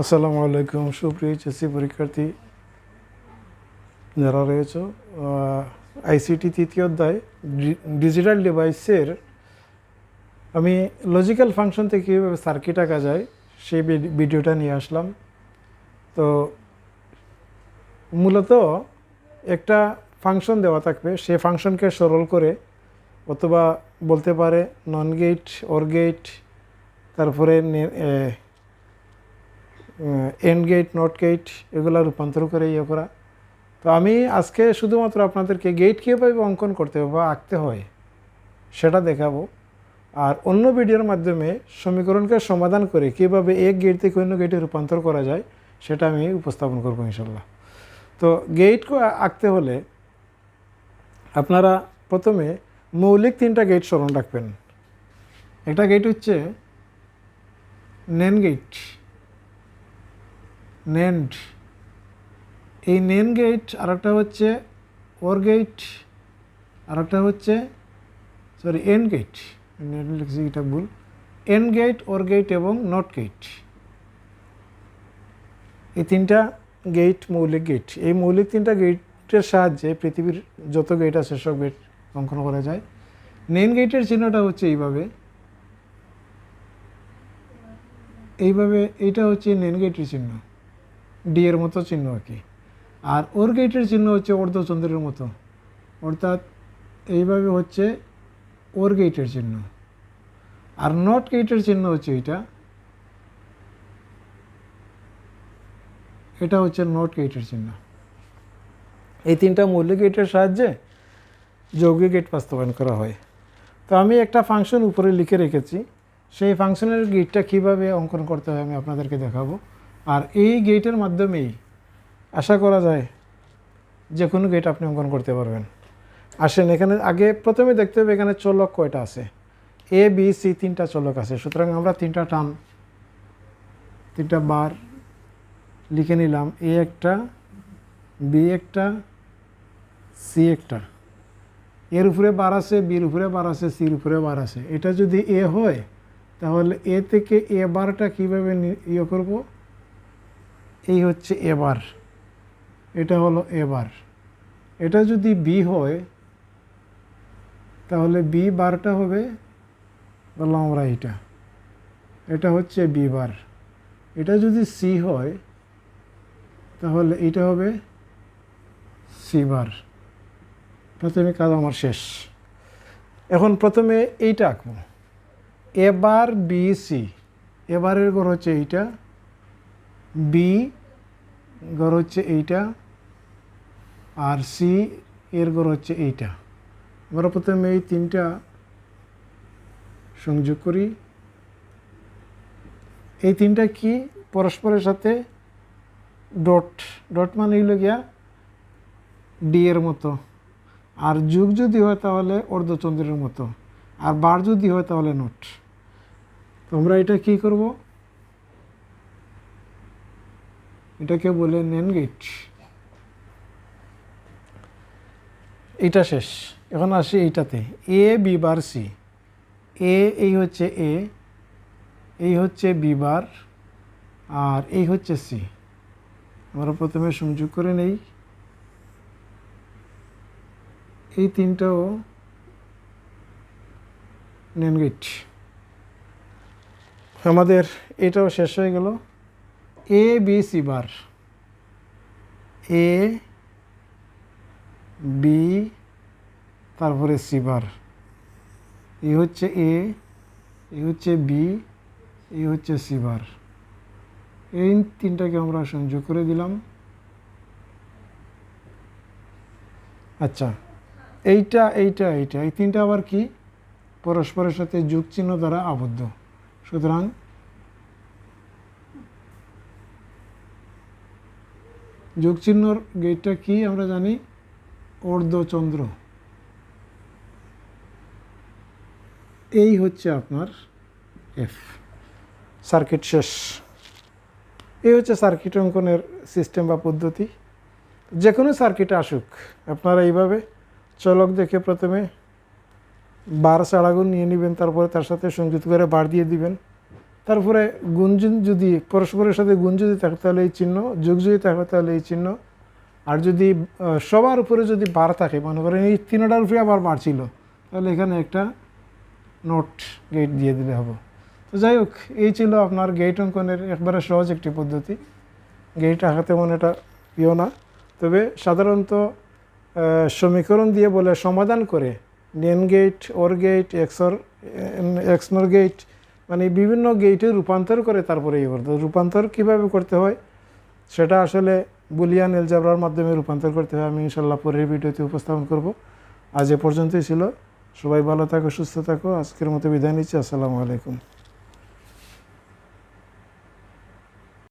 আসসালামু আলাইকুম, সুপ্রিয় এইচএসসি পরীক্ষার্থী যারা রয়েছ আইসিটি তৃতীয় অধ্যায় ডিজিটাল ডিভাইসের, আমি লজিক্যাল ফাংশন থেকে কীভাবে সার্কিট আঁকা যায়, সেই ভিডিওটা নিয়ে আসলাম। তো মূলত একটা ফাংশন দেওয়া থাকবে, সে ফাংশনকে সরল করে, অথবা বলতে পারে নন গেট অর গেট তারপরে এন্ড গেট নট গেট এগুলো রূপান্তর করে ইয়ে করা। তো আমি আজকে শুধুমাত্র আপনাদেরকে গেট কীভাবে অঙ্কন করতে হবে বা আঁকতে হয়, সেটা দেখাবো। আর অন্য ভিডিওর মাধ্যমে সমীকরণকে সমাধান করে কীভাবে এক গেট থেকে অন্য গেটে রূপান্তর করা যায়, সেটা আমি উপস্থাপন করব ইনশাল্লাহ তো গেট আঁকতে হলে আপনারা প্রথমে মৌলিক তিনটা গেট স্মরণ রাখবেন। একটা গেট হচ্ছে নেন গেট নেন্ড। এই নেন গেট আরেকটা হচ্ছে ওর গেট আরেকটা হচ্ছে, সরি এন গেট লিখছি, এটা ভুল। এন গেট ওর গেট এবং নট গেট এই তিনটা গেট মৌলিক গেট এই মৌলিক তিনটা গেটের সাহায্যে পৃথিবীর যত গেট আছে সব গেট অঙ্কন করা যায়। নেন গেটের চিহ্নটা হচ্ছে এইভাবে। এইভাবে, এইটা হচ্ছে নেন গেটের চিহ্ন। ডি এর মতো চিহ্ন আর কি। আর ওর গেটের চিহ্ন হচ্ছে অর্ধচন্দ্রের মতো। অর্থাৎ এইভাবে হচ্ছে ওর গেটের চিহ্ন। আর নট গেটের চিহ্ন হচ্ছে এইটা এটা হচ্ছে নট গেটের চিহ্ন। এই তিনটা মৌলিক গেটের সাহায্যে যৌগিক গেট বাস্তবায়ন করা হয়। তো আমি একটা ফাংশন উপরে লিখে রেখেছি। সেই ফাংশনের গেটটা কীভাবে অঙ্কন করতে হয় আমি আপনাদেরকে দেখাবো। আর এই গেটের মাধ্যমেই আশা করা যায় যে কোনো গেট আপনি অঙ্কন করতে পারবেন। আসেন এখানে আগে প্রথমে দেখতে হবে এখানে চলক কয়টা আছে। এ বি সি তিনটা চলক আছে। সুতরাং আমরা তিনটা টান, তিনটা বার লিখে নিলাম। এ একটা বি একটা সি একটা। এর উপরে বার আছে বির উপরে বার আছে সির উপরে বার আছে। এটা যদি এ হয়, তাহলে এ থেকে এ বারটা কীভাবে ইয়ে করব? এই হচ্ছে এবার, এটা হলো এবার। এটা যদি বি হয়, তাহলে বি বারটা হবে বললাম আমরা এটা এটা হচ্ছে বি বার। এটা যদি সি হয়, তাহলে এটা হবে সি বার। প্রথমে কাজ আমার শেষ। এখন প্রথমে এইটা আঁকবো। এবার বি সি। এবারের ঘর হচ্ছে এইটা। বি ঘর হচ্ছে এইটা, আর সি এর ঘর হচ্ছে এইটা। আমরা প্রথমে এই তিনটা সংযোগ করি। এই তিনটা কি? পরস্পরের সাথে ডট ডট মানে হইল গিয়া ডি এর মতো। আর যুগ যদি হয় তাহলে অর্ধচন্দ্রের মতো। আর বার যদি হয় তাহলে নোট। তোমরা এটা কি করব? এটাকে বলে নেন গেট এটা শেষ। এখন আসি এইটাতে। এ, বি বার সি। এ, এই হচ্ছে এ, এই হচ্ছে বি বার, আর এই হচ্ছে সি। আমরা প্রথমে সংযোগ করে নেই। এই তিনটাও নেন গেট আমাদের এটাও শেষ হয়ে গেল। A B C bar A B তারপরে সি বার এই হচ্ছে এ এই হচ্ছে বি এই হচ্ছে সি বার এই তিনটাকে আমরা সংযোগ করে দিলাম। আচ্ছা এইটা এইটা এইটা, এই তিনটা আবার কি? পরস্পরের সাথে যুগ চিহ্ন দ্বারা আবদ্ধ। সুতরাং যোগ চিহ্নর গেটটা কি আমরা জানি? অর্ধচন্দ্র। এই হচ্ছে আপনার এফ সার্কিট শেষ। এই হচ্ছে সার্কিট অঙ্কনের সিস্টেম বা পদ্ধতি। যে কোনো সার্কিটে আসুক, আপনারা এইভাবে চলক দেখে প্রথমে বার চাড়াগুন নিয়ে নেবেন, তারপরে তার সাথে সংযুক্ত করে বার দিয়ে দিবেন। তারপরে গুঞ্জন যদি, পরস্পরের সাথে গুণ যদি থাকে, তাহলে এই চিহ্ন, যোগ যদি থাকে, তাহলে এই চিহ্ন। আর যদি সবার উপরে যদি বার থাকে, মনে করেন এই তিনটার উপরে আবার বার ছিল, তাহলে এখানে একটা নোট গেট দিয়ে দিলে হবে। তো যাই হোক, এই ছিল আপনার গেট অঙ্কনের একবারে সহজ একটি পদ্ধতি। গেট আঁকা তেমন এটা ইয়ে না। তবে সাধারণত সমীকরণ দিয়ে বলে সমাধান করে, NAND gate OR gate XOR XNOR gate মানে বিভিন্ন গেইটে রূপান্তর করে তারপরে ইয়ে করতে। রূপান্তর কীভাবে করতে হয়? সেটা আসলে বুলিয়ান এলজাবরার মাধ্যমে রূপান্তর করতে হয়। আমি ইনশাল্লাহ পরের ভিডিওতে উপস্থাপন করব। আজ এ পর্যন্তই ছিল। সবাই ভালো থাকো, সুস্থ থাকো। আজকের মতো বিদায় নিচ্ছি। আসসালামু আলাইকুম।